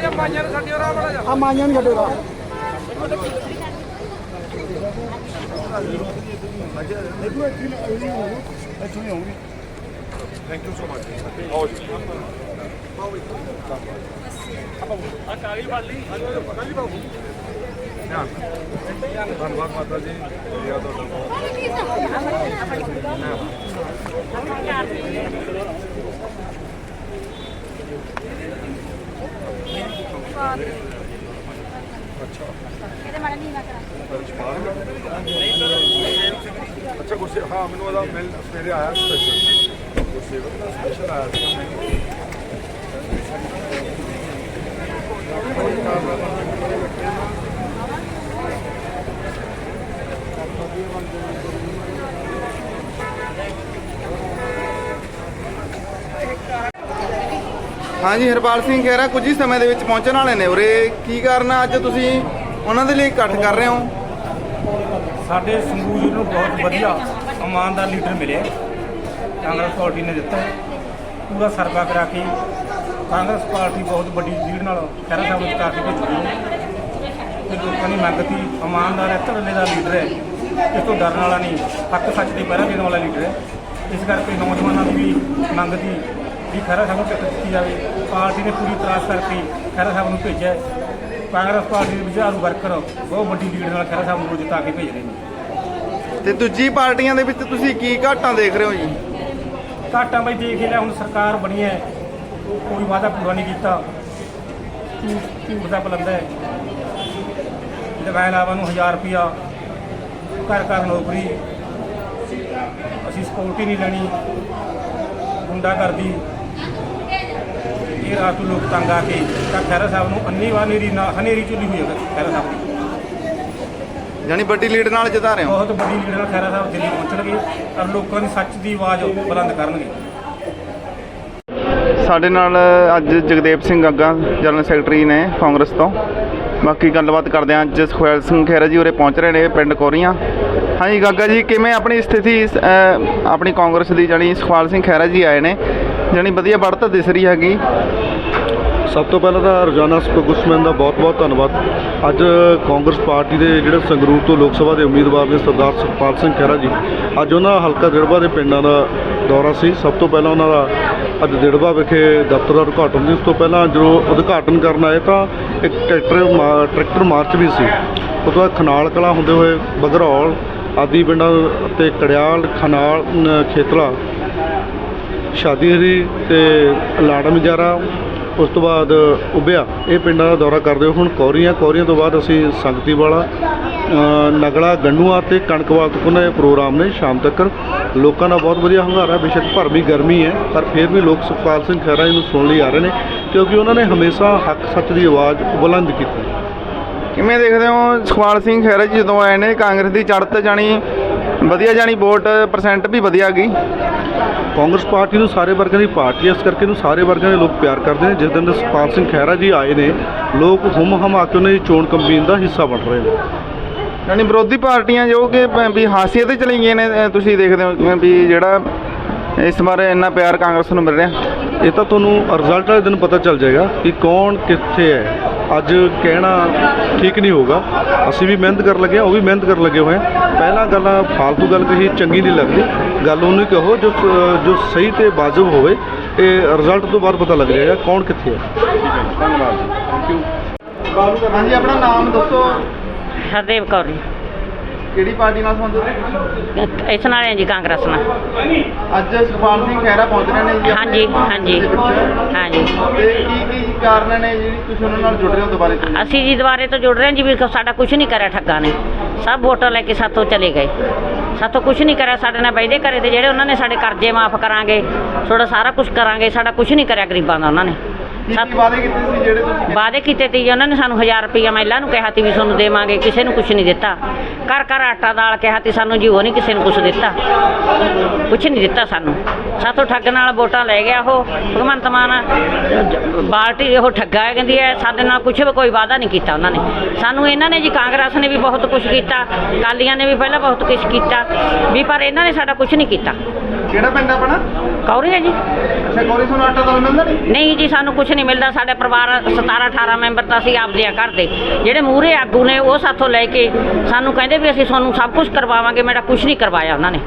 ਭਾਈ ਮਾਈਆਂ ਨੂੰ ਛੱਡਿਓ ਰਾ ਬੜਾ ਆ ਮਾਈਆਂ ਨੂੰ ਛੱਡੋ ਰਾ ਥੈਂਕ ਯੂ ਸੋ ਮਚ ਆਓ ਜੀ ਆ ਕਾਲੀ ਵਾਲੀ ਕਾਲੀ ਬਾਬੂ ਧਿਆਨ ਧੰਨਵਾਦ ਮਾਤਾ ਜੀ ਵਧੀਆ ਤੁਹਾਡਾ ਅੱਛਾ। ਗੁੱਸੇ ਹਾਂ ਮੈਨੂੰ ਉਹਦਾ ਮਿਲ ਸਵੇਰੇ ਆਇਆ ਸਪੈਸ਼ਲ ਗੁੱਸੇ ਦਾ ਸਪੈਸ਼ਲ ਆਇਆ ਸੀ। ਹਾਂਜੀ, ਹਰਪਾਲ ਸਿੰਘ ਖਹਿਰਾ ਕੁਝ ਹੀ ਸਮੇਂ ਦੇ ਵਿੱਚ ਪਹੁੰਚਣ ਵਾਲੇ ਨੇ। ਉਰੇ ਕੀ ਕਾਰਨ ਅੱਜ ਤੁਸੀਂ ਉਹਨਾਂ ਦੇ ਲਈ ਇਕੱਠ ਕਰ ਰਹੇ ਹੋ? ਸਾਡੇ ਸੰਗਰੂਰ ਨੂੰ ਬਹੁਤ ਵਧੀਆ ਇਮਾਨਦਾਰ ਲੀਡਰ ਮਿਲਿਆ ਕਾਂਗਰਸ ਪਾਰਟੀ ਨੇ ਦਿੱਤਾ। ਹੈ। ਪੂਰਾ ਸਰਵਾ ਕਰਾ ਕੇ ਕਾਂਗਰਸ ਪਾਰਟੀ ਬਹੁਤ ਵੱਡੀ ਲੀਡ ਨਾਲ ਖਹਿਰਾ ਸਾਹਿਬ ਨੂੰ ਜਿਤਾ ਕੇ ਭੇਜੀ ਹੈ। ਤੇ ਲੋਕਾਂ ਦੀ ਮੰਗ ਸੀ, ਇਮਾਨਦਾਰ ਹੈ ਧਰਲੇ ਦਾ ਲੀਡਰ ਹੈ। ਇਸ ਤੋਂ ਡਰਨ ਵਾਲਾ ਨਹੀਂ, ਹੱਕ ਸੱਚ ਦੀ ਪਹਿਰਾ ਦੇਣ ਵਾਲਾ ਲੀਡਰ ਹੈ। ਇਸ ਕਰਕੇ ਨੌਜਵਾਨਾਂ ਦੀ ਵੀ ਮੰਗ ਸੀ ਵੀ ਖਹਿਰਾ ਸਾਹਿਬ ਨੂੰ ਟਿਕਟ ਦਿੱਤੀ ਜਾਵੇ। ਪਾਰਟੀ ਨੇ ਪੂਰੀ ਤਰਾਸ ਕਰਕੇ ਖਹਿਰਾ ਸਾਹਿਬ ਨੂੰ ਭੇਜਿਆ ਹੈ। ਕਾਂਗਰਸ ਪਾਰਟੀ ਦੇ ਵਿਚਾਰੂ ਵਰਕਰ ਬਹੁਤ ਵੱਡੀ ਲੀਡ ਨਾਲ ਖਹਿਰਾ ਸਾਹਿਬ ਨੂੰ ਜਿਤਾ ਕੇ ਭੇਜ ਰਹੇ ਨੇ। ਤੇ ਦੂਜੀ ਪਾਰਟੀਆਂ ਦੇ ਵਿੱਚ ਤੁਸੀਂ ਕੀ ਘਾਟਾਂ ਦੇਖ ਰਹੇ ਹੋ ਜੀ? ਘਾਟਾਂ ਬਈ ਦੇਖ ਲਿਆ ਹੁਣ ਸਰਕਾਰ ਬਣੀ ਹੈ। ਕੋਈ ਵਾਅਦਾ ਪੂਰਾ ਨਹੀਂ ਕੀਤਾ। ਝੂਠ ਦਾ ਬਲੰਦਾ ਹੈ। ਲਗਾਇਆ ਲਾਵਾਂ ਨੂੰ 1000 ਰੁਪਿਆ ਘਰ ਘਰ ਨੌਕਰੀ। ਅਸੀਂ ਸਪੋਰਟ ਹੀ ਨਹੀਂ ਲੈਣੀ। ਗੁੰਡਾ ਕਰਦੀ ਇਹ ਰਾਤ ਨੂੰ ਲੋਕ ਤੰਗ ਆ ਕੇ ਤਾਂ ਖੈਰਾ ਸਾਹਿਬ ਨੂੰ ਅੰਨੀ ਵਾਰ ਹਨੇਰੀ ਨਾ ਹਨੇਰੀ ਚੁੱਲੀ ਹੋਈ ਹੈ ਖੈਰਾ ਸਾਹਿਬ ਦੀ। ਯਾਨੀ ਵੱਡੀ ਲੀਡ ਨਾਲ ਜਿਤਾ ਰਹੇ ਹੋ? ਬਹੁਤ ਵੱਡੀ ਲੀਡਰ ਨਾਲ ਖੈਰਾ ਸਾਹਿਬ ਦਿੱਲੀ ਪਹੁੰਚਣਗੇ ਔਰ ਲੋਕਾਂ ਦੀ ਸੱਚ ਦੀ ਆਵਾਜ਼ ਬੁਲੰਦ ਕਰਨਗੇ। ਸਾਡੇ ਨਾਲ ਅੱਜ ਜਗਦੇਵ ਸਿੰਘ ਗੱਗਾ ਜਨਰਲ ਸੈਕਟਰੀ ਨੇ ਕਾਂਗਰਸ ਤੋਂ। ਬਾਕੀ ਗੱਲਬਾਤ ਕਰਦੇ ਹਾਂ ਅੱਜ ਸੁਖਵੈਲ ਸਿੰਘ ਖਹਿਰਾ ਜੀ ਉਰੇ ਪਹੁੰਚ ਰਹੇ ਨੇ ਪਿੰਡ ਕੋਰੀਆਂ। ਹਾਂਜੀ ਗੱਗਾ ਜੀ ਕਿਵੇਂ ਆਪਣੀ ਸਥਿਤੀ ਅਹ, ਆਪਣੀ ਕਾਂਗਰਸ ਦੀ ਜਾਣੀ ਸੁਖਵੈਲ ਸਿੰਘ ਖਹਿਰਾ ਜੀ ਆਏ ਨੇ? ਜਾਨੀ ਵਧੀਆ ਪੜ੍ਹ ਦਿਸ ਰਹੀ ਹੈਗੀ। ਸਭ ਤੋਂ ਪਹਿਲਾਂ ਤਾਂ ਰੋਜ਼ਾਨਾ ਗੁਸਮੈਨ ਦਾ ਬਹੁਤ-ਬਹੁਤ ਧੰਨਵਾਦ। ਅੱਜ ਕਾਂਗਰਸ ਪਾਰਟੀ ਦੇ ਜਿਹੜੇ ਸੰਗਰੂਰ ਤੋਂ ਲੋਕ ਸਭਾ ਦੇ ਉਮੀਦਵਾਰ ਨੇ ਸਰਦਾਰ ਸੁਖਪਾਲ ਸਿੰਘ ਖਹਿਰਾ ਜੀ, ਅੱਜ ਉਹਨਾਂ ਹਲਕਾ ਦਿੜਬਾ ਦੇ ਪਿੰਡਾਂ ਦਾ ਦੌਰਾ ਸੀ। ਸਭ ਤੋਂ ਪਹਿਲਾਂ ਉਹਨਾਂ ਦਾ ਅੱਜ ਦਿੜਬਾ ਵਿਖੇ ਦਫ਼ਤਰ ਦਾ ਉਦਘਾਟਨ ਸੀ। ਉਸ ਤੋਂ ਪਹਿਲਾਂ ਜਦੋਂ ਉਦਘਾਟਨ ਕਰਨ ਆਏ ਤਾਂ ਇੱਕ ਟਰੈਕਟਰ ਟਰੈਕਟਰ ਮਾਰਚ ਵੀ ਸੀ। ਉਸ ਤੋਂ ਬਾਅਦ ਖਨਾਲ ਕਲਾ ਹੁੰਦੇ ਹੋਏ ਬਦਰੌਲ ਆਦੀ ਪਿੰਡਾਂ ਤੇ ਕੜਿਆਲ, ਖਨਾਲ ਖੇਤਲਾ ਸ਼ਾਦੀ ਹਰੀ ਤੇ ਲਾੜਾ ਮਜਾਰਾ ਉਸ ਤੋਂ ਬਾਅਦ ਉਬਿਆ ਇਹ ਪਿੰਡਾਂ ਦਾ ਦੌਰਾ ਕਰਦੇ ਹੋ ਹੁਣ ਕੌਰੀਆਂ ਕੌਰੀਆਂ ਤੋਂ ਬਾਅਦ ਅਸੀਂ ਸੰਗਤੀ ਵਾਲਾ ਨਗਲਾ ਗੰਨੂਆ ਤੇ ਕਣਕਵਾਲ ਤੱਕ ਉਹਨਾਂ ਦੇ ਪ੍ਰੋਗਰਾਮ ਨੇ ਸ਼ਾਮ ਤੱਕ। ਲੋਕਾਂ ਦਾ ਬਹੁਤ ਵਧੀਆ ਹੰਗਾਰਾ, ਬੇਸ਼ੱਕ ਭਰਵੀਂ ਗਰਮੀ ਹੈ, ਪਰ ਫਿਰ ਵੀ ਲੋਕ ਸੁਖਪਾਲ ਸਿੰਘ ਖਹਿਰਾ ਜੀ ਨੂੰ ਸੁਣਨ ਲਈ ਆ ਰਹੇ ਨੇ, ਕਿਉਂਕਿ ਉਹਨਾਂ ਨੇ ਹਮੇਸ਼ਾ ਹੱਕ ਸੱਚ ਦੀ ਆਵਾਜ਼ ਬੁਲੰਦ ਕੀਤੀ। ਕਿਵੇਂ ਦੇਖਦੇ ਹੋ ਸੁਖਪਾਲ ਸਿੰਘ ਖਹਿਰਾ ਜੀ ਜਦੋਂ ਆਏ ਨੇ, ਕਾਂਗਰਸ ਦੀ ਚੜ੍ਹਤ ਜਾਣੀ ਵਧੀਆ ਜਾਣੀ ਵੋਟ ਪਰਸੈਂਟ ਵੀ ਵਧੀਆ ਗਈ। ਕਾਂਗਰਸ ਪਾਰਟੀ ਨੂੰ ਸਾਰੇ ਵਰਗਾਂ ਦੀ ਪਾਰਟੀ ਹੈ ਇਸ ਕਰਕੇ ਇਹਨੂੰ ਸਾਰੇ ਵਰਗਾਂ ਦੇ ਲੋਕ ਪਿਆਰ ਕਰਦੇ ਨੇ। ਜਿਸ ਦਿਨ ਦੇ ਸੁਖਪਾਲ ਸਿੰਘ ਖਹਿਰਾ ਜੀ ਆਏ ਨੇ ਲੋਕ ਹੁਮ ਹਮਾ ਕੇ ਉਹਨਾਂ ਦੀ ਚੋਣ ਕੰਪੇਨ ਦਾ ਹਿੱਸਾ ਬਣ ਰਹੇ ਨੇ। ਯਾਨੀ ਵਿਰੋਧੀ ਪਾਰਟੀਆਂ ਜੋ ਕਿ ਪ- ਵੀ ਹਾਸੀਏ ਤੇ ਚਲੀ ਗਈਆਂ ਨੇ ਅ, ਤੁਸੀਂ ਦੇਖਦੇ ਹੋ ਵੀ ਜਿਹੜਾ ਇਸ ਵਾਰ ਇੰਨਾ ਪਿਆਰ ਕਾਂਗਰਸ ਨੂੰ ਮਿਲ ਰਿਹਾ। ਇਹ ਤਾਂ ਤੁਹਾਨੂੰ ਰਿਜ਼ਲਟ ਵਾਲੇ ਦਿਨ ਪਤਾ ਚੱਲ ਜਾਏਗਾ ਕਿ ਕੌਣ ਕਿੱਥੇ ਹੈ। ਅੱਜ ਕਹਿਣਾ ਠੀਕ ਨਹੀਂ ਹੋਗਾ ਅਸੀਂ ਵੀ ਮਿਹਨਤ ਕਰਨ ਲੱਗੇ ਹਾਂ ਉਹ ਵੀ ਮਿਹਨਤ ਕਰਨ ਲੱਗੇ ਹੋਏ ਹਾਂ। ਪਹਿਲਾਂ ਗੱਲਾਂ ਫालतू ਗੱਲ ਕਹੀ ਚੰਗੀ ਨਹੀਂ ਲੱਗਦੀ। ਗੱਲ ਉਹਨੂੰ ਹੀ ਕਹੋ ਜੋ ਜੋ ਸਹੀ ਤੇ ਵਾਜਬ ਹੋਵੇ ਇਹ ਰਿਜ਼ਲਟ ਤੋਂ ਬਾਅਦ ਪਤਾ ਲੱਗ ਜਾਏਗਾ ਕੌਣ ਕਿੱਥੇ ਹੈ। ਹਾਂਜੀ ਆਪਣਾ ਨਾਮ ਦੱਸੋ। ਹਰਦੇਵ ਕੌਰ ਜੀ। ਕਿਹੜੀ ਪਾਰਟੀ ਨਾਲ ਸੰਬੰਧਿਤ? ਇਸ ਨਾਲ ਹੈ ਜੀ ਕਾਂਗਰਸ ਨਾਲ। ਅੱਜ ਸੁਖਪਾਲ ਸਿੰਘ ਖਹਿਰਾ ਪਹੁੰਚ ਰਹੇ ਨੇ ਜੀ ਹਾਂਜੀ ਹਾਂਜੀ। ਹਾਂਜੀ। ਤੇ ਕੀ ਕੀ ਕਾਰਨ ਨੇ ਜਿਹੜੀ ਤੁਸੀਂ ਉਹਨਾਂ ਨਾਲ ਜੁੜ ਰਹੇ ਹੋ ਦੁਬਾਰੇ ਤੋਂ? ਅਸੀਂ ਜੀ ਦੁਬਾਰੇ ਤੋਂ ਜੁੜ ਰਹੇ ਹਾਂ ਜੀ ਵੀ ਸਾਡਾ ਕੁਝ ਨਹੀਂ ਕਰਿਆ ਠੱਗਾ ਨੇ। ਸਭ ਵੋਟਾਂ ਲੈ ਕੇ ਸਾਥੋਂ ਚਲੇ ਗਏ। ਸਾਥੋਂ ਕੁਝ ਨਹੀਂ ਕਰਿਆ ਸਾਡੇ ਨਾਲ ਵਾਅਦੇ ਕਰੇ ਤੇ ਜਿਹੜੇ ਉਹਨਾਂ ਨੇ ਸਾਡੇ ਕਰਜ਼ੇ ਮਾਫ ਕਰਾਂਗੇ ਥੋੜਾ ਸਾਰਾ ਕੁਝ ਕਰਾਂਗੇ ਸਾਡਾ ਕੁਝ ਨਹੀਂ ਕਰਿਆ ਗਰੀਬਾਂ ਦਾ ਉਹਨਾਂ ਨੇ। ਕੀ ਵਾਅਦੇ ਕੀਤੇ ਸੀ ਜਿਹੜੇ ਤੁਸੀਂ ਵਾਅਦੇ ਕੀਤੇ ਤੀ ਜੀ, ਉਹਨਾਂ ਨੇ ਸਾਨੂੰ 1000 ਰੁਪਈਆ ਮਹਿਲਾ ਨੂੰ ਕਿਹਾ ਤੀ ਵੀ ਤੁਹਾਨੂੰ ਦੇਵਾਂਗੇ, ਕਿਸੇ ਨੂੰ ਕੁਝ ਨਹੀਂ ਦਿੱਤਾ। ਘਰ ਘਰ ਆਟਾ ਦਾਲ ਕਿਹਾ ਤੀ ਸਾਨੂੰ ਜੀ ਉਹ ਨਹੀਂ ਕਿਸੇ ਨੂੰ ਕੁਝ ਦਿੱਤਾ। ਕੁਝ ਨਹੀਂ ਦਿੱਤਾ ਸਾਨੂੰ। ਸਾਥੋਂ ਠੱਗ ਨਾਲ ਵੋਟਾਂ ਲੈ ਗਿਆ ਉਹ, ਭਗਵੰਤ ਮਾਨ ਜ- ਬਾਲਟੀ ਉਹ ਠੱਗਾ ਹੈ, ਕਹਿੰਦੀ ਹੈ, ਸਾਡੇ ਨਾਲ ਕੁਝ ਵੀ ਕੋਈ ਵਾਅਦਾ ਨਹੀਂ ਕੀਤਾ ਉਹਨਾਂ ਨੇ। ਸਾਨੂੰ ਇਹਨਾਂ ਨੇ ਜੀ, ਕਾਂਗਰਸ ਨੇ ਵੀ ਬਹੁਤ ਕੁਝ ਕੀਤਾ ਕਾਲੀਆਂ ਨੇ ਵੀ ਪਹਿਲਾਂ ਬਹੁਤ ਕੁਝ ਕੀਤਾ, ਵੀ ਪਰ ਇਹਨਾਂ ਨੇ ਸਾਡਾ ਕੁਝ ਨਹੀਂ ਕੀਤਾ। ਕਿਹੜਾ ਪਿੰਡ ਆਪਣਾ? ਕੌਰੀ ਹੈ ਜੀ। ਅੱਛਾ ਗੋਰੀ ਤੁਹਾਨੂੰ ਆਟਾ ਦਾਲ ਮਿਲਦਾ ਨਹੀਂ? ਨਹੀਂ ਜੀ ਸਾਨੂੰ ਕੁਝ ਨਹੀਂ ਮਿਲਦਾ। ਸਾਡੇ ਪਰਿਵਾਰ 17 18 ਮੈਂਬਰ ਤਾਂ ਅਸੀਂ ਆਪਦੇ ਆ ਘਰ ਦੇ। ਜਿਹੜੇ ਮੂਹਰੇ ਆਗੂ ਨੇ ਉਹ ਸਾਥੋਂ ਲੈ ਕੇ ਸਾਨੂੰ ਕਹਿੰਦੇ ਵੀ ਅਸੀਂ ਤੁਹਾਨੂੰ ਸਭ ਕੁਝ ਕਰਵਾਵਾਂਗੇ। ਮੇਰਾ ਕੁਝ ਨਹੀਂ ਕਰਵਾਇਆ ਉਹਨਾਂ ਨੇ।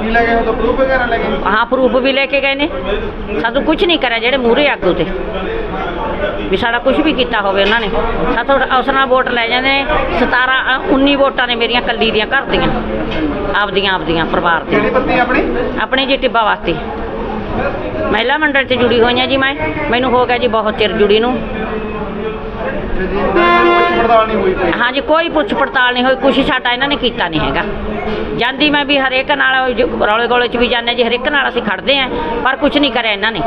ਕੀ ਲੈ ਗਏ? ਉਹ ਤਾਂ ਪ੍ਰੂਫ ਵਗੈਰਾ ਲੈ ਗਏ? ਹਾਂ ਪ੍ਰੂਫ ਵੀ ਲੈ ਕੇ ਗਏ ਨੇ। ਸਾਨੂੰ ਕੁਝ ਨਹੀਂ ਕਰਿਆ ਜਿਹੜੇ ਮੂਹਰੇ ਆਗੂ ਤੇ। ਵੀ ਸਾਡਾ ਕੁਝ ਵੀ ਕੀਤਾ ਹੋਵੇ ਉਹਨਾਂ ਨੇ। ਸਾਥੋਂ ਉਸ ਨਾਲ ਵੋਟ ਲੈ ਜਾਂਦੇ ਨੇ। 17 ਅ, 19 ਵੋਟਾਂ ਨੇ ਮੇਰੀਆਂ ਕੱਲੀ ਦੀਆਂ ਘਰ ਦੀਆਂ। ਆਪਦੀਆਂ ਆਪਦੀਆਂ ਪਰਿਵਾਰ ਕਿਹੜੀ ਦੀਆਂ ਪੱਤੀ ਆਪਣੀ? ਆਪਣੇ ਜੀ ਟਿੱਬਾ ਵਾਸਤੇ। ਮਹਿਲਾ ਮੰਡਲ 'ਚ ਜੁੜੀ ਹੋਈ ਹਾਂ ਜੀ ਮੈਂ। ਮੈਨੂੰ ਹੋ ਗਿਆ ਜੀ ਬਹੁਤ ਚਿਰ ਜੁੜੀ ਨੂੰ। ਪੜਤਾਲ ਨਹੀਂ ਹੋਈ ਕੋਈ? ਹਾਂਜੀ, ਕੋਈ ਪੁੱਛ ਪੜਤਾਲ ਨਹੀਂ ਹੋਈ, ਕੁਛ ਸਾਡਾ ਇਹਨਾਂ ਨੇ ਕੀਤਾ ਨਹੀਂ ਹੈਗਾ। ਜਾਂਦੀ ਮੈਂ ਵੀ ਹਰੇਕ ਨਾਲ, ਜ- ਰੌਲੇ ਗੋਲੇ 'ਚ ਵੀ ਜਾਂਦੇ ਜੀ ਹਰੇਕ ਨਾਲ ਅਸੀਂ ਖੜਦੇ ਆਂ, ਪਰ ਕੁਛ ਨਹੀਂ ਕਰਿਆ ਇਹਨਾਂ ਨੇ।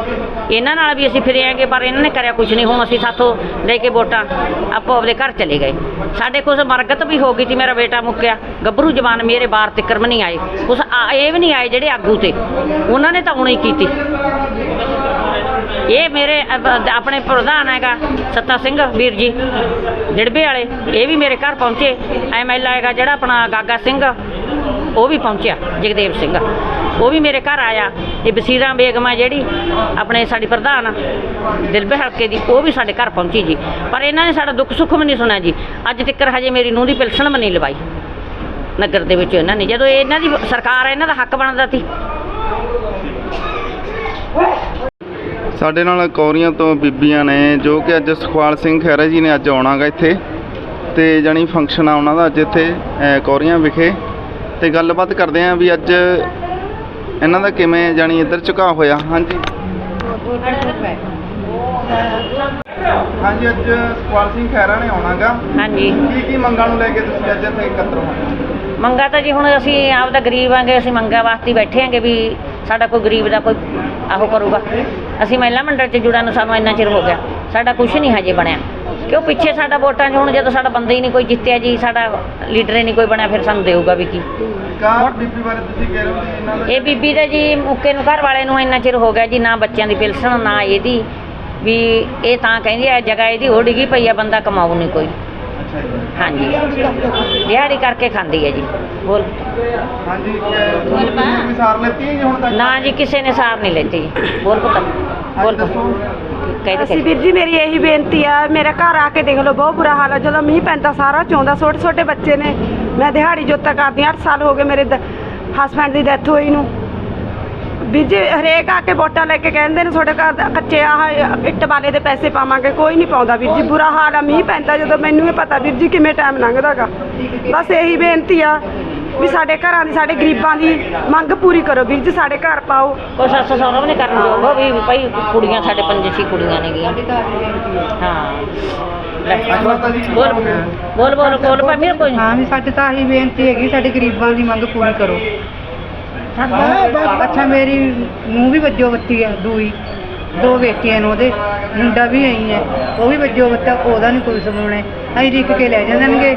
ਇਹਨਾਂ ਨਾਲ ਵੀ ਅਸੀਂ ਫਿਰੇ ਆਂਗੇ ਪਰ ਇਹਨਾਂ ਨੇ ਕਰਿਆ ਕੁਛ ਨਹੀਂ, ਹੁਣ ਅਸੀਂ ਸਾਥੋਂ ਲੈ ਕੇ ਵੋਟਾਂ, ਆਪੋ ਆਪਦੇ ਘਰ ਚਲੇ ਗਏ। ਸਾਡੇ ਕੁਛ ਮਰਗਤ ਵੀ ਹੋ ਗਈ ਸੀ, ਮੇਰਾ ਬੇਟਾ ਮੁੱਕਿਆ, ਗੱਭਰੂ ਜਵਾਨ ਮੇਰੇ ਬਾਰ ਤਿੱਕਰ ਵੀ ਨਹੀਂ ਆਏ। ਕੁਛ ਆ- ਇਹ ਵੀ ਨਹੀਂ ਆਏ ਜਿਹੜੇ ਆਗੂ ਤੇ। ਉਹਨਾਂ ਨੇ ਤਾਂ ਹੁਣ ਹੀ ਕੀਤੀ। ਇਹ ਮੇਰੇ ਆਪਣੇ ਪ੍ਰਧਾਨ ਹੈਗਾ ਸੱਤਾ ਸਿੰਘ ਵੀਰ ਜੀ, ਡਿੜਬੇ ਵਾਲੇ, ਇਹ ਵੀ ਮੇਰੇ ਘਰ ਪਹੁੰਚੇ। ਐਮਐਲ ਹੈਗਾ ਜਿਹੜਾ ਆਪਣਾ ਗਾਗਾ ਸਿੰਘ, ਉਹ ਵੀ ਪਹੁੰਚਿਆ, ਜਗਦੇਵ ਸਿੰਘ। ਉਹ ਵੀ ਮੇਰੇ ਘਰ ਆਇਆ। ਇਹ ਬਸੀਰਾ ਬੇਗਮ ਆ ਜਿਹੜੀ, ਆਪਣੇ ਸਾਡੀ ਪ੍ਰਧਾਨ, ਦਿਲਬੇ ਹਲਕੇ ਦੀ, ਉਹ ਵੀ ਸਾਡੇ ਘਰ ਪਹੁੰਚੀ ਜੀ। ਪਰ ਇਹਨਾਂ ਨੇ ਸਾਡਾ ਦੁੱਖ ਸੁੱਖ ਵੀ ਨਹੀਂ ਸੁਣਿਆ ਜੀ। ਅੱਜ ਤੱਕ ਹਜੇ ਮੇਰੀ ਨੂੰਹ ਦੀ ਪਿਲਸਣ ਵੀ ਨਹੀਂ ਲਵਾਈ। ਨਗਰ ਦੇ ਵਿੱਚ ਇਹਨਾਂ ਨੇ, ਜਦੋਂ ਇਹਨਾਂ ਦੀ ਸਰਕਾਰ ਇਹਨਾਂ ਦਾ ਹੱਕ ਬਣਦਾ ਸੀ। ਸਾਡੇ ਨਾਲ ਕੌਰੀਆਂ ਤੋਂ ਬੀਬੀਆਂ ਨੇ ਜੋ ਕਿ ਅੱਜ ਸੁਖਵਾਲ ਸਿੰਘ ਖਹਿਰਾ ਜੀ ਨੇ ਅੱਜ ਆਉਣਾਗਾ ਇੱਥੇ। ਤੇ ਜਾਣੀ ਫੰਕਸ਼ਨ ਆ ਉਹਨਾਂ ਦਾ ਅੱਜ ਇੱਥੇ ਕੌਰੀਆਂ ਵਿਖੇ। ਤੇ ਗੱਲਬਾਤ ਕਰਦੇ ਆਂ ਵੀ ਅੱਜ ਇਹਨਾਂ ਦਾ ਕਿਵੇਂ ਜਾਣੀ ਇੱਧਰ ਝੁਕਾਅ ਹੋਇਆ। ਹਾਂਜੀ। ਹਾਂਜੀ ਅੱਜ ਸੁਖਵਾਲ ਸਿੰਘ ਖਹਿਰਾ ਨੇ ਆਉਣਾਗਾ। ਹਾਂਜੀ। ਕੀ ਕੀ ਮੰਗਾਂ ਨੂੰ ਲੈ ਕੇ ਤੁਸੀਂ ਅੱਜ ਇੱਥੇ ਇਕੱਤਰ ਹੋਏ ਮੰਗਾ ਤਾਂ ਜੀ ਹੁਣ ਅਸੀਂ ਆਪਦਾ ਗਰੀਬ ਆਂਗੇ ਅਸੀਂ ਮੰਗਾ ਵਾਸਤੇ ਬੈਠੇ ਆਂਗੇ ਵੀ ਸਾਡਾ ਕੋਈ ਗਰੀਬ ਦਾ ਕੋਈ ਆਹੋ ਕਰੂਗਾ। ਅਸੀਂ ਮਹਿਲਾ ਮੰਡਲ 'ਚ ਜੁੜਨ ਨੂੰ ਸਾਨੂੰ ਇੰਨਾ ਚਿਰ ਹੋ ਗਿਆ। ਸਾਡਾ ਕੁਝ ਨਹੀਂ ਹਜੇ ਬਣਿਆ। ਕਿਉਂ ਪਿੱਛੇ ਸਾਡਾ ਵੋਟਾਂ 'ਚ ਹੁਣ ਜਦੋਂ ਸਾਡਾ ਬੰਦਾ ਹੀ ਨਹੀਂ ਕੋਈ ਜਿੱਤਿਆ ਜੀ ਸਾਡਾ ਲੀਡਰ ਹੀ ਨਹੀਂ ਕੋਈ ਬਣਿਆ ਫਿਰ ਸਾਨੂੰ ਦੇਊਗਾ ਵੀ ਕੀ। ਕਾਰ ਬੀਬੀ ਬਾਰੇ ਤੁਸੀਂ ਕਹਿ ਰਹੇ ਹੋ ਕਿ ਇਹਨਾਂ ਦਾ ਇਹ ਬੀਬੀ ਦਾ ਜੀ ਮੁੱਕੇ ਨੂੰ ਘਰ ਵਾਲੇ ਨੂੰ ਇੰਨਾ ਚਿਰ ਹੋ ਗਿਆ ਜੀ ਨਾ ਬੱਚਿਆਂ ਦੀ ਪਿਲਸਣ ਨਾ ਇਹਦੀ। ਵੀ ਇਹ ਤਾਂ ਕਹਿੰਦੀ ਆ ਜਗ੍ਹਾ ਇਹਦੀ ਉਹ ਡਿੱਗੀ ਪਈ ਆ ਬੰਦਾ ਕਮਾਊ ਨਹੀਂ ਕੋਈ। ਹਾਂਜੀ। ਦਿਹਾੜੀ ਕਰਕੇ ਖਾਂਦੀ ਹੈ ਜੀ। ਬੋਲ। ਹਾਂਜੀ ਕਿ- ਸਾਰ ਲੈਤੀ ਹੈ ਜੀ ਹੁਣ ਤੱਕ? ਨਾ ਜੀ ਕਿਸੇ ਨੇ ਸਾਰ ਨਹੀਂ ਲੈਤੀ ਜੀ। ਬੋਲ ਪੁੱਤ। ਬੋਲ ਕਹਿ ਅਸੀਂ ਵੀਰ ਜੀ ਮੇਰੀ ਇਹੀ ਬੇਨਤੀ ਆ ਮੇਰਾ ਘਰ ਆ ਕੇ ਦੇਖ ਲਓ ਬਹੁਤ ਬੁਰਾ ਹਾਲ ਆ। ਜਦੋਂ ਮੀਂਹ ਪੈਂਦਾ ਸਾਰਾ ਚੋਂਦਾ ਛੋਟੇ ਛੋਟੇ ਬੱਚੇ ਨੇ। ਮੈਂ ਦਿਹਾੜੀ ਜੋਤਾ ਕਰਦੀ ਹਾਂ 8 ਸਾਲ ਹੋ ਗਏ ਮੇਰੇ ਹਸਬੰਡ ਦੀ ਡੈਥ ਹੋਈ ਨੂੰ। ਵੀਰ ਜੀ ਹਰੇਕ ਆ ਕੇ ਵੋਟਾਂ ਲੈ ਕੇ ਕਹਿੰਦੇ ਨੇ ਤੁਹਾਡੇ ਘਰ ਦਾ ਕੱਚੇ ਆਹ ਇੱਟ ਵਾਲੇ ਦੇ ਪੈਸੇ ਪਾਵਾਂਗੇ। ਕੋਈ ਨਹੀਂ ਪਾਉਂਦਾ ਵੀਰ ਜੀ। ਬੁਰਾ ਹਾਲ ਆ ਮੀਂਹ ਪੈਂਦਾ ਜਦੋਂ ਮੈਨੂੰ ਇਹ ਪਤਾ। ਵੀਰ ਜੀ ਕਿਵੇਂ ਟਾਈਮ ਲੰਘਦਾਗਾ ਬਸ ਇਹੀ ਬੇਨਤੀ ਆ ਵੀ ਸਾਡੇ ਘਰਾਂ ਦੀ ਸਾਡੇ ਗਰੀਬਾਂ ਦੀ ਮੰਗ ਪੂਰੀ ਕਰੋ। ਵੀਰ ਜੀ ਸਾਡੇ ਘਰ ਪਾਓ। ਕੋਈ ਸੱਸ ਸਹੁਰਾ ਵੀ ਨਹੀਂ ਕਰਨ ਜੋਗਾ ਵੀ ਭਾਈ ਕੁੜੀਆਂ ਸਾਡੇ ਪੰਜ ਛੇ ਕੁੜੀਆਂ ਨੇਗੀਆਂ ਹਾਂ। ਲੈ, ਬੋਲ ਬੋਲ ਬੋਲ ਬੋਲ ਭਾਈ ਮੇਰੇ ਕੋਈ ਹਾਂ ਵੀ ਸਾਡੇ ਤਾਂ ਆਹੀ ਬੇਨਤੀ ਹੈਗੀ ਸਾਡੇ ਗਰੀਬਾਂ ਦੀ ਮੰਗ ਪੂਰੀ ਕਰੋ। ਅੱਛਾ, ਮੇਰੀ ਨੂੰ ਵੀ ਵੱਜੋ ਬੱਤੀ ਆ, ਦੂਈ। ਦੋ ਬੇਟੀਆਂ ਨੇ, ਉਹਦੇ ਮੁੰਡਾ ਵੀ ਆਈ ਹੈ, ਉਹ ਵੀ ਵੱਜੋ ਬੱਤਾ ਉਹਦਾ ਨਹੀਂ ਕੋਈ ਸੁਣਾਉਣਾ ਅਸੀਂ ਰਿਕ ਕੇ ਲੈ ਜਾਂਦੇਣਗੇ,